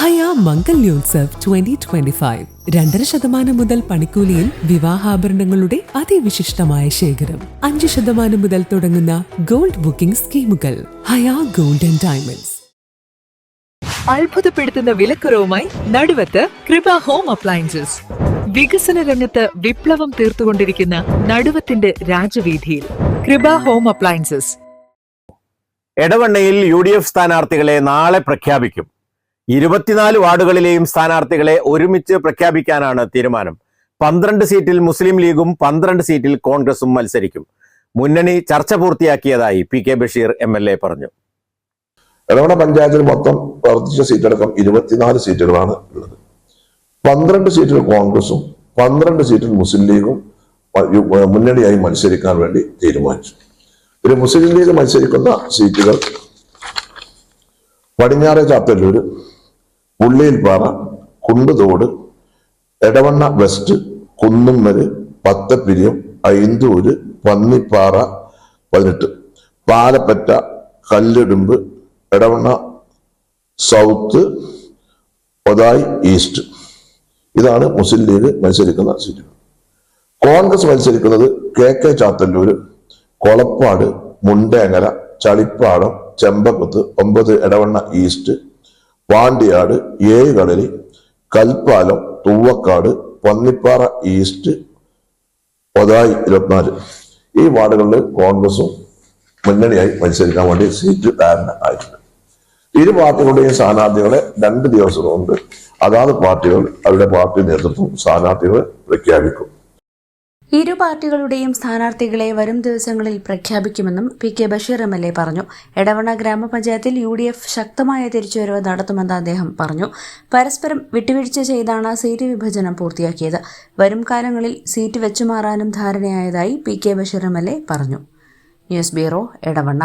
ഹയ Mangalyotsav twenty twenty five രണ്ടര ശതമാനം മുതൽ പണിക്കൂലിയിൽ വിവാഹാഭരണങ്ങളുടെ അതിവിശിഷ്ടമായ ശേഖരം. അഞ്ച് ശതമാനം മുതൽ തുടങ്ങുന്ന ഗോൾഡ് ബുക്കിംഗ് സ്കീമുകൾ. ഹയാ ഗോൾഡ് ആൻഡ് ഡയമണ്ട്സ്. അത്ഭുതപ്പെടുത്തുന്ന വിലക്കുറവുമായി നടുവത്ത് കൃപ ഹോം അപ്ലയൻസസ്. വികസന രംഗത്ത് വിപ്ലവം തീർത്തുകൊണ്ടിരിക്കുന്ന നടുവത്തിന്റെ രാജവീതിയിൽ കൃപ ഹോം അപ്ലയൻസസ്. എടവണ്ണയിൽ യു ഡി എഫ് സ്ഥാനാർത്ഥികളെ നാളെ പ്രഖ്യാപിക്കും. ഇരുപത്തിനാല് വാർഡുകളിലെയും സ്ഥാനാർത്ഥികളെ ഒരുമിച്ച് പ്രഖ്യാപിക്കാനാണ് തീരുമാനം. പന്ത്രണ്ട് സീറ്റിൽ മുസ്ലിം ലീഗും പന്ത്രണ്ട് സീറ്റിൽ കോൺഗ്രസും മത്സരിക്കും. മുന്നണി ചർച്ച പൂർത്തിയാക്കിയതായി P K Basheer M L A പറഞ്ഞു. എടവണ പഞ്ചായത്തിൽ മൊത്തം പ്രവർത്തിച്ച സീറ്റടക്കം ഇരുപത്തിനാല് സീറ്റുകളാണ് ഉള്ളത്. പന്ത്രണ്ട് സീറ്റിൽ കോൺഗ്രസും പന്ത്രണ്ട് സീറ്റിൽ മുസ്ലിം ലീഗും മുന്നണിയായി മത്സരിക്കാൻ വേണ്ടി തീരുമാനിച്ചു. ഒരു മുസ്ലിം ലീഗ് മത്സരിക്കുന്ന സീറ്റുകൾ പടിഞ്ഞാറേ ചാത്തല്ലൂര് പുള്ളിയിൽപ്പാറ കുണ്ടുതോട് എടവണ്ണ വെസ്റ്റ് കുന്നുമ്മര് പത്തപ്പിരിയം ഐന്തൂര് പന്നിപ്പാറ പതിനെട്ട്. Palappatta Kalledumbu Edavanna south Othai east. ഇതാണ് മുസ്ലിം ലീഗ് മത്സരിക്കുന്ന സീറ്റുകൾ കോൺഗ്രസ് മത്സരിക്കുന്നത് കെ കെ ചാത്തല്ലൂര് കൊളപ്പാട് മുണ്ടേങ്ങര ചളിപ്പാടം ചെമ്പക്കുത്ത് ഒമ്പത് എടവണ്ണ ഈസ്റ്റ് പാണ്ടിയാട് ഏഴുകടലി കൽപ്പാലം തുവക്കാട് പന്നിപ്പാറ ഈസ്റ്റ് ഒതായി ഇരുപത്തിനാല്. ഈ വാർഡുകളിൽ കോൺഗ്രസും മുന്നണിയായി മത്സരിക്കാൻ വേണ്ടി സീറ്റ് ധാരണ ആയിട്ടുണ്ട്. ഇരു പാർട്ടികളുടെയും സ്ഥാനാർത്ഥികളെ രണ്ട് ദിവസം കൊണ്ട് അതാത് പാർട്ടികൾ അവരുടെ പാർട്ടി നേതൃത്വം സ്ഥാനാർത്ഥികളെ പ്രഖ്യാപിക്കും. ഇരു പാർട്ടികളുടെയും സ്ഥാനാർത്ഥികളെ വരും ദിവസങ്ങളിൽ പ്രഖ്യാപിക്കുമെന്നും P K Basheer M L A പറഞ്ഞു. എടവണ്ണ ഗ്രാമപഞ്ചായത്തിൽ യു ഡി എഫ് ശക്തമായ തിരിച്ചുവരവ് നടത്തുമെന്ന് അദ്ദേഹം പറഞ്ഞു. പരസ്പരം വിട്ടുവീഴ്ച ചെയ്താണ് സീറ്റ് വിഭജനം പൂർത്തിയാക്കിയത്. വരും കാലങ്ങളിൽ സീറ്റ് വെച്ചുമാറാനും ധാരണയായതായി P K Basheer M L A പറഞ്ഞു. News bureau Edavanna.